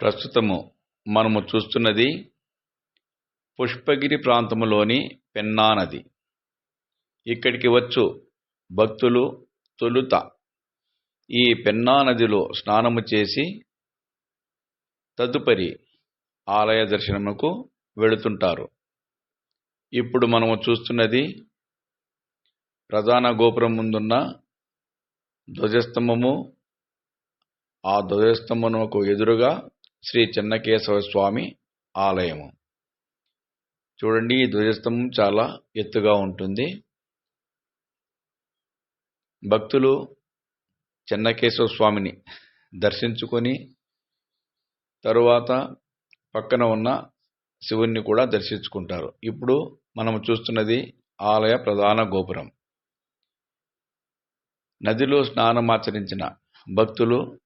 ప్రస్తుతము మనము చూస్తున్నది పుష్పగిరి ప్రాంతములోని పెన్నా నది. ఇక్కడికి వచ్చు భక్తులు తొలుత ఈ పెన్నా నదిలో స్నానము చేసి తదుపరి ఆలయ దర్శనముకు వెళుతుంటారు. ఇప్పుడు మనము చూస్తున్నది ప్రధాన గోపురం ముందున్న ధ్వజస్తంభము. ఆ ధ్వజస్తంభమునకు ఎదురుగా శ్రీ చెన్నకేశవ స్వామి ఆలయము. చూడండి ఈ ధ్వజస్తంభం చాలా ఎత్తుగా ఉంటుంది. భక్తులు చెన్నకేశవ స్వామిని దర్శించుకొని తరువాత పక్కన ఉన్న శివుణ్ణి కూడా దర్శించుకుంటారు. ఇప్పుడు మనం చూస్తున్నది ఆలయ ప్రధాన గోపురం. నదిలో స్నానమాచరించిన భక్తులు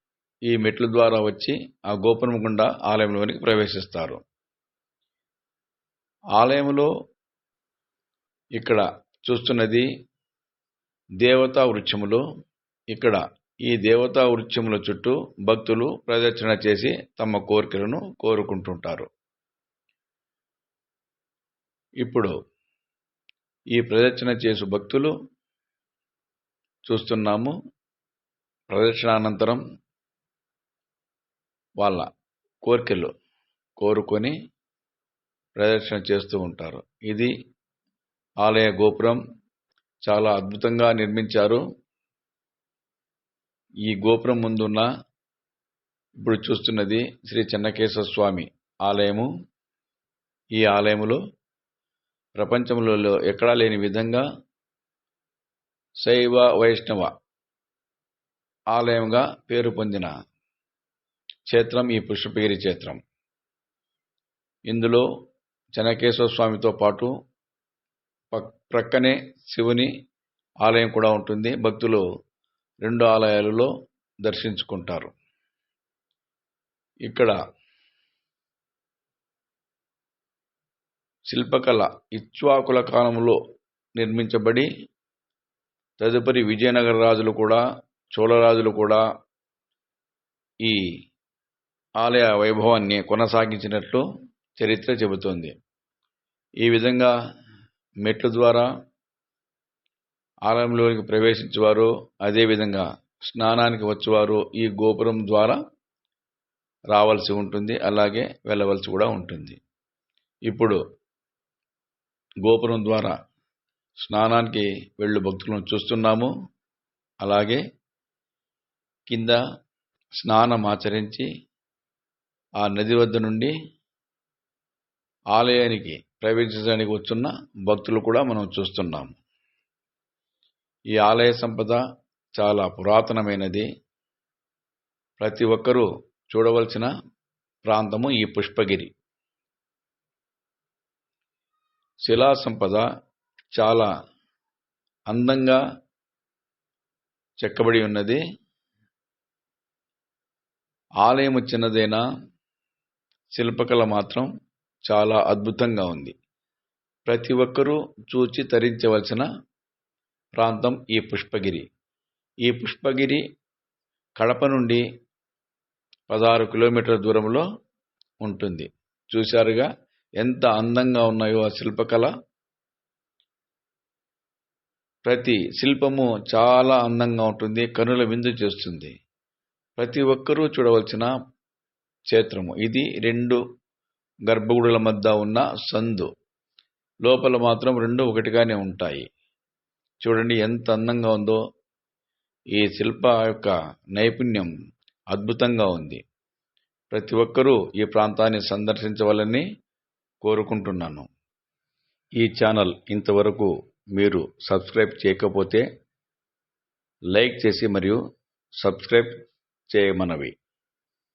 ఈ మెట్ల ద్వారా వచ్చి ఆ గోపురం గుండా ఆలయంలోనికి ప్రవేశిస్తారు. ఆలయంలో ఇక్కడ చూస్తున్నది దేవతా వృక్షములు. ఇక్కడ ఈ దేవతా వృక్షముల చుట్టూ భక్తులు ప్రదక్షిణ చేసి తమ కోరికలను కోరుకుంటుంటారు. ఇప్పుడు ఈ ప్రదక్షిణ చేసు భక్తులు చూస్తున్నాము. ప్రదక్షిణానంతరం వాళ్ళ కోరికలు కోరుకొని ప్రదక్షిణ చేస్తూ ఉంటారు. ఇది ఆలయ గోపురం చాలా అద్భుతంగా నిర్మించారు. ఈ గోపురం ముందున్న ఇప్పుడు చూస్తున్నది శ్రీ చెన్నకేశ్వర స్వామి ఆలయము. ఈ ఆలయములో ప్రపంచంలో ఎక్కడా లేని విధంగా శైవ వైష్ణవ ఆలయంగా పేరు పొందిన క్షేత్రం ఈ పుష్పగిరి క్షేత్రం. ఇందులో చెనకేశ్వర స్వామితో పాటు ప్రక్కనే శివుని ఆలయం కూడా ఉంటుంది. భక్తులు రెండు ఆలయాలలో దర్శించుకుంటారు. ఇక్కడ శిల్పకళ ఇచ్వాకుల కాలంలో నిర్మించబడి తదుపరి విజయనగర రాజులు కూడా చోళరాజులు కూడా ఈ ఆలయ వైభవాన్ని కొనసాగించినట్లు చరిత్ర చెబుతోంది. ఈ విధంగా మెట్ల ద్వారా ఆలయంలోనికి ప్రవేశించేవారు అదేవిధంగా స్నానానికి వచ్చేవారు ఈ గోపురం ద్వారా రావాల్సి ఉంటుంది అలాగే వెళ్ళవలసి కూడా ఉంటుంది. ఇప్పుడు గోపురం ద్వారా స్నానానికి వెళ్ళు భక్తులను చూస్తున్నాము. అలాగే కింద స్నానం ఆచరించి ఆ నది వద్ద నుండి ఆలయానికి ప్రవేశించడానికి వచ్చున్న భక్తులు కూడా మనం చూస్తున్నాము ఈ ఆలయ సంపద చాలా పురాతనమైనది. ప్రతి ఒక్కరూ చూడవలసిన ప్రాంతము ఈ పుష్పగిరి. శిలా సంపద చాలా అందంగా చెక్కబడి ఉన్నది. ఆలయం చిన్నదైనా శిల్పకళ మాత్రం చాలా అద్భుతంగా ఉంది. ప్రతి ఒక్కరూ చూచి తరించవలసిన ప్రాంతం ఈ పుష్పగిరి. ఈ పుష్పగిరి కడప నుండి పదహారు కిలోమీటర్ల దూరంలో ఉంటుంది. చూశారుగా ఎంత అందంగా ఉన్నాయో ఆ శిల్పకళ. ప్రతి శిల్పము చాలా అందంగా ఉంటుంది కనుల విందు చేస్తుంది. ప్రతి ఒక్కరూ చూడవలసిన క్షేత్రము. ఇది రెండు గర్భగుడుల మధ్య ఉన్న సందు. లోపల మాత్రం రెండు ఒకటిగానే ఉంటాయి. చూడండి ఎంత అందంగా ఉందో. ఈ శిల్ప యొక్క నైపుణ్యం అద్భుతంగా ఉంది. ప్రతి ఒక్కరూ ఈ ప్రాంతాన్ని సందర్శించవాలని కోరుకుంటున్నాను. ఈ ఛానల్ ఇంతవరకు మీరు సబ్స్క్రైబ్ చేయకపోతే లైక్ చేసి మరియు సబ్స్క్రైబ్ చేయమనవి.